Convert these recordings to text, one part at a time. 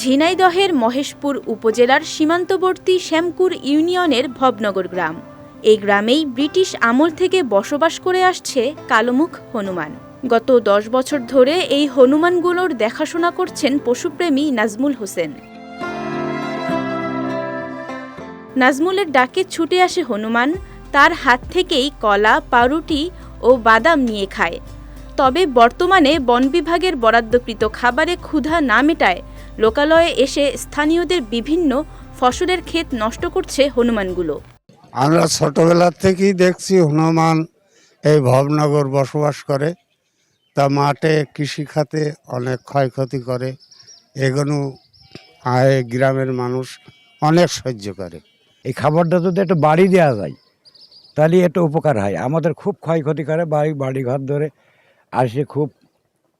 ঝিনাইদহের মহেশপুর উপজেলার সীমান্তবর্তী শ্যামকুর ইউনিয়নের ভবনগর গ্রাম। এই গ্রামেই ব্রিটিশ আমল থেকে বসবাস করে আসছে কালোমুখ হনুমান। গত দশ বছর ধরে এই হনুমানগুলোর দেখাশোনা করছেন পশুপ্রেমী নাজমুল হোসেন। নাজমুলের ডাকে ছুটে আসে হনুমান, তার হাত থেকেই কলা, পাউরুটি ও বাদাম নিয়ে খায়। তবে বর্তমানে বন বিভাগের বরাদ্দকৃত খাবারে ক্ষুধা না মেটায় লোকালয়ে এসে স্থানীয়দের বিভিন্ন ফসলের ক্ষেত নষ্ট করছে হনুমানগুলো। আমরা ছোটবেলার থেকেই দেখছি হনুমান এই ভবনগর বসবাস করে। তা মাঠে কৃষিখাতে অনেক ক্ষয়ক্ষতি করে। এগুলো আয় গ্রামের মানুষ অনেক সহ্য করে। এই খাবারটা যদি একটু বাড়ি দেওয়া যায় তাহলে একটু উপকার হয়। আমাদের খুব ক্ষয়ক্ষতি করে বাড়ি বাড়ি ঘর ধরে আসে খুব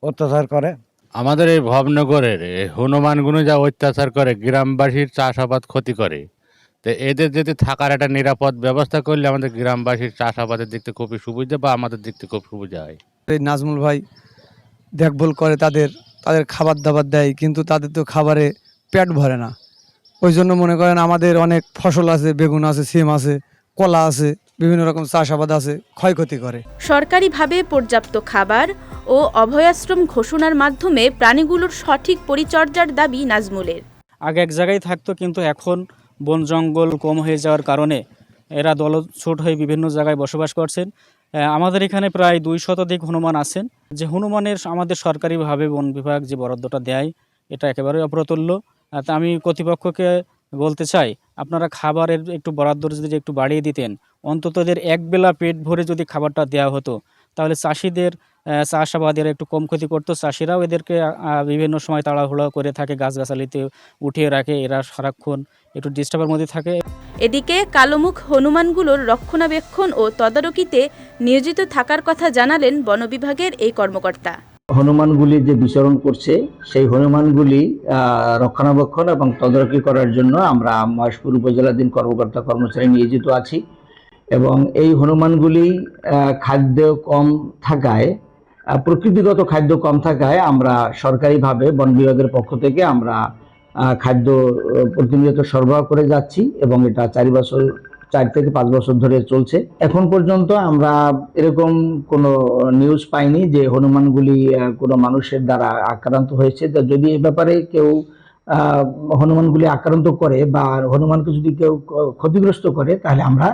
অত্যাচার করে। আমাদের এই ভবনগরের হনুমানগুলো যা অত্যাচার করে, গ্রামবাসীর চাষাবাদ ক্ষতি করে, তো এদের যদি থাকার একটা নিরাপদ ব্যবস্থা করলে আমাদের গ্রামবাসীর চাষাবাদের দিক থেকে খুবই সুবিধা বা আমাদের দিক থেকে খুব সুবিধা হয়। এই নাজমুল ভাই দেখভাল করে তাদের তাদের খাবার দাবার দেয়, কিন্তু তাদের তো খাবারে পেট ভরে না। ওই জন্য মনে করেন আমাদের অনেক ফসল আছে, বেগুন আছে, সিম আছে, কলা আছে। বিভিন্ন রকম চাষাবাদ আছে ক্ষয়ক্ষতি করে। সরকারিভাবে পর্যাপ্ত খাবার ও অভয়াশ্রম ঘোষণার মাধ্যমে প্রাণীগুলোর সঠিক পরিচর্যার দাবি নাজমুলের। আগে এক জায়গায় থাকতো কিন্তু এখন বন জঙ্গল কম হয়ে যাওয়ার কারণে এরা দলছুট হয়ে বিভিন্ন জায়গায় বসবাস করছেন। আমাদের এখানে প্রায় দুই শতাধিক হনুমান আছেন। যে হনুমানের আমাদের সরকারিভাবে বন বিভাগ যে বরাদ্দটা দেয় এটা একেবারে অপ্রতুল্য। তা আমি কর্তৃপক্ষকে বলতে চাই, আপনারা খাবারের একটু বরাদ্দ যদি একটু বাড়িয়ে দিতেন, অন্তত এদের একবেলা পেট ভরে যদি খাবারটা দেওয়া হতো, তাহলে চাষিদের চাষাবাদের একটু কম ক্ষতি করতো, চাষিরাও এদেরকে বিভিন্ন সময় তাড়াহুড়ো করে থাকে, গাছগাছালিতে উঠিয়ে রাখে, এরা সারাক্ষণ একটু ডিস্টার্বের মধ্যে থাকে। এদিকে কালোমুখ হনুমানগুলোর রক্ষণাবেক্ষণ ও তদারকিতে নিয়োজিত থাকার কথা জানালেন বন বিভাগের এই কর্মকর্তা। হনুমানগুলি যে বিচরণ করছে, সেই হনুমানগুলি রক্ষণাবেক্ষণ এবং তদারকি করার জন্য আমরা মহেশপুর উপজেলাধীন কর্মকর্তা কর্মচারী নিয়োজিত আছি। এবং এই হনুমানগুলি খাদ্য কম থাকায় প্রকৃতিগত খাদ্য কম থাকায় আমরা সরকারিভাবে বন বিভাগের পক্ষ থেকে আমরা খাদ্য প্রতিনিয়ত সরবরাহ করে যাচ্ছি এবং এটা চারি বছর চার থেকে পাঁচ বছর ধরে চলছে। এখন পর্যন্ত আমরা এরকম কোনো নিউজ পাইনি যে হনুমানগুলি কোনো মানুষের দ্বারা আক্রান্ত হয়েছে। তো যদি এ ব্যাপারে কেউ হনুমানগুলি আক্রান্ত করে বা হনুমানকে যদি কেউ ক্ষতিগ্রস্ত করে, তাহলে আমরা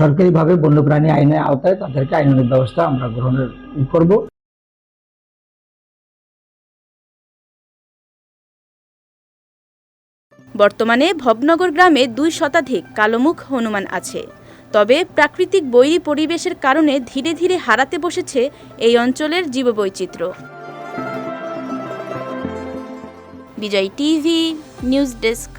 সরকারিভাবে বন্যপ্রাণী আইনের আওতায় তাদেরকে আইনানুগ ব্যবস্থা আমরা গ্রহণের করব। বর্তমানে ভবনগর গ্রামে দুই শতাধিক কালোমুখ হনুমান আছে। তবে প্রাকৃতিক বৈরী পরিবেশের কারণে ধীরে ধীরে হারাতে বসেছে এই অঞ্চলের জীববৈচিত্র্য। Vijay TV, news desk.